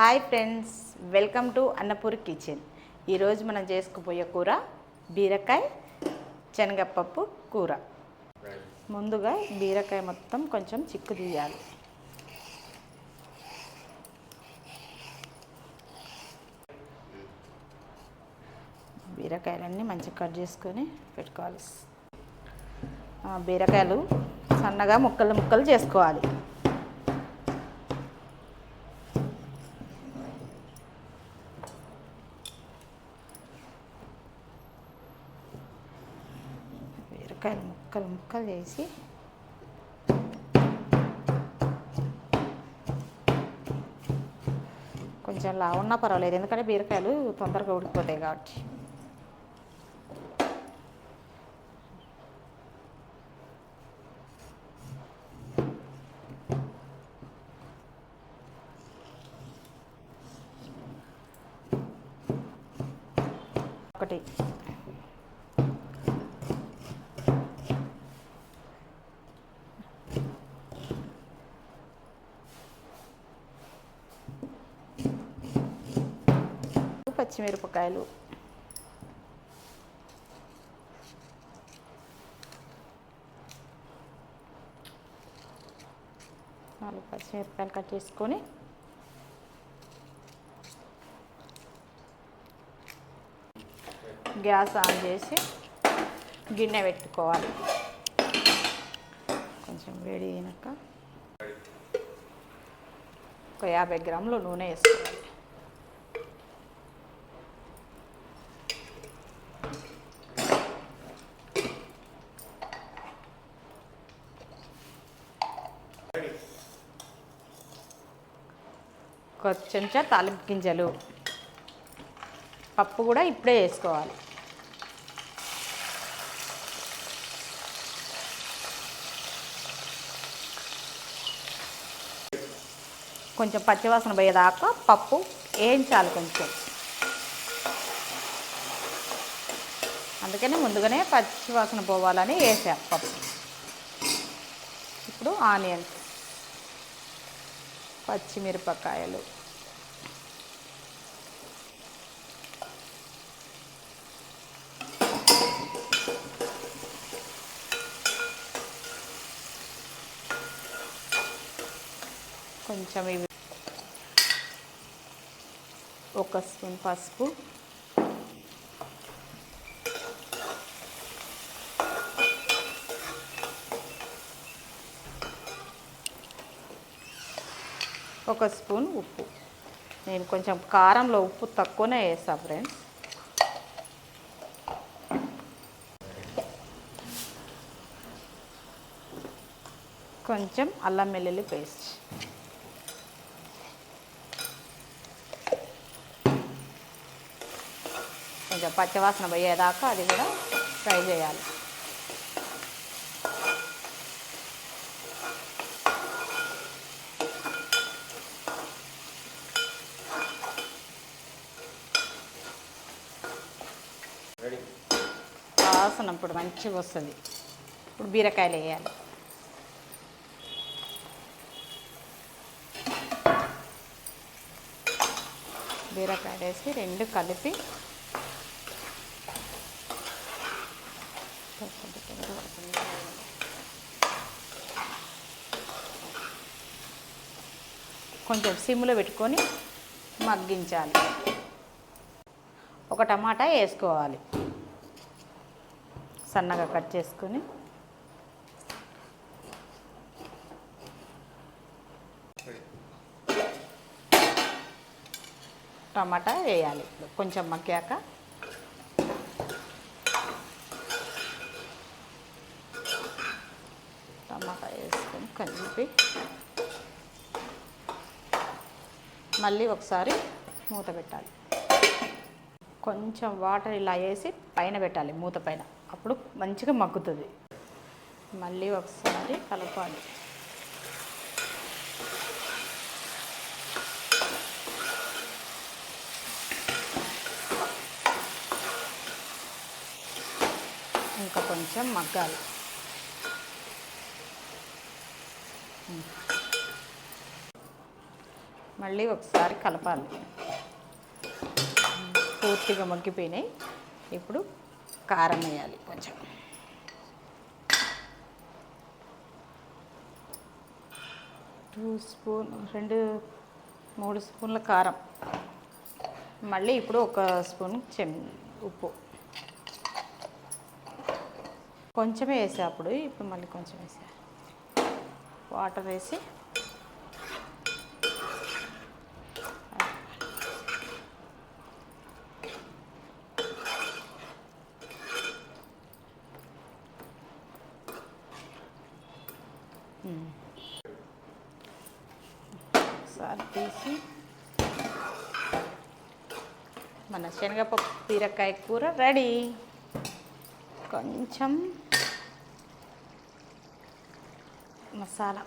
Hi friends welcome to Annapur kitchen. ఈరోజు మనం చేసుకుపోయే కూర బీరకాయ శనగపప్పు కూర. ముందుగా బీరకాయ మొత్తం కొంచెం చిక్కు తీయాలి. బీరకాయలన్నీ మంచిగా కట్ చేసుకొని పెట్టుకోవాలి. బీరకాయలు సన్నగా ముక్కలు ముక్కలు చేసుకోవాలి. ముక్కలు ముక్కలు ముక్కలు చేసి కొంచెం లా ఉన్నా పర్వాలేదు. ఎందుకంటే బీరకాయలు తొందరగా ఉడికిపోతాయి కాబట్టి. ఒకటి. పచ్చిమిరపకాయలు. నాలుగు పచ్చిమిరపకాయలు కట్ చేసుకొని గ్యాస్ ఆన్ చేసి గిన్నె పెట్టుకోవాలి. కొంచెం వేడి అయినాక ఒక యాభై గ్రాములు నూనె వేసుకోవాలి. ఒక చెంచా తాలింపు గింజలు పప్పు కూడా ఇప్పుడే వేసుకోవాలి. కొంచెం పచ్చివాసన పోయేదాకా పప్పు వేయించాలి కొంచెం. అందుకని ముందుగానే పచ్చివాసన పోవాలని వేసాం పప్పు. ఇప్పుడు ఆనియన్స్. పచ్చిమిరపకాయలు. కొంచెం ఇవి. ఒక స్పూన్ పసుపు. ఒక స్పూన్ ఉప్పు. నేను కొంచెం కారంలో ఉప్పు తక్కువనే వేసా ఫ్రెండ్స్. కొంచెం అల్లం వెల్లుల్లి పేస్ట్. కొంచెం పచ్చవాసన పోయేదాకా అది కూడా ఫ్రై చేయాలి. వాసన ఇప్పుడు మంచిగా వస్తుంది. ఇప్పుడు బీరకాయలు వేయాలి. బీరకాయలు వేసి రెండు కలిపి కొంచెం సిమ్లో పెట్టుకొని మగ్గించాలి. ఒక టమాటా వేసుకోవాలి. సన్నగా కట్ చేసుకొని టమాటా వేయాలి. కొంచెం మగ్గాక టమాటా వేసుకొని కలిపి మళ్ళీ ఒకసారి మూత పెట్టాలి. కొంచెం వాటర్ ఇలా వేసి పైన పెట్టాలి మూత పైన. అప్పుడు మంచిగా మగ్గుతుంది. మళ్ళీ ఒకసారి కలపాలి. ఇంకా కొంచెం మగ్గాలి. మళ్ళీ ఒకసారి కలపాలి. పూర్తిగా మగ్గిపోయినాయి. ఇప్పుడు కారం వేయాలి కొంచెం. టూ స్పూన్ రెండు మూడు స్పూన్ల కారం. మళ్ళీ ఇప్పుడు ఒక స్పూన్ చెన్ ఉప్పు. కొంచెమే వేసా అప్పుడు ఇప్పుడు మళ్ళీ కొంచెం వేసా. వాటర్ వేసి ఒకసారి తీసి మన శనగపప్పు బీరకాయ కూర రెడీ. కొంచెం మసాలా.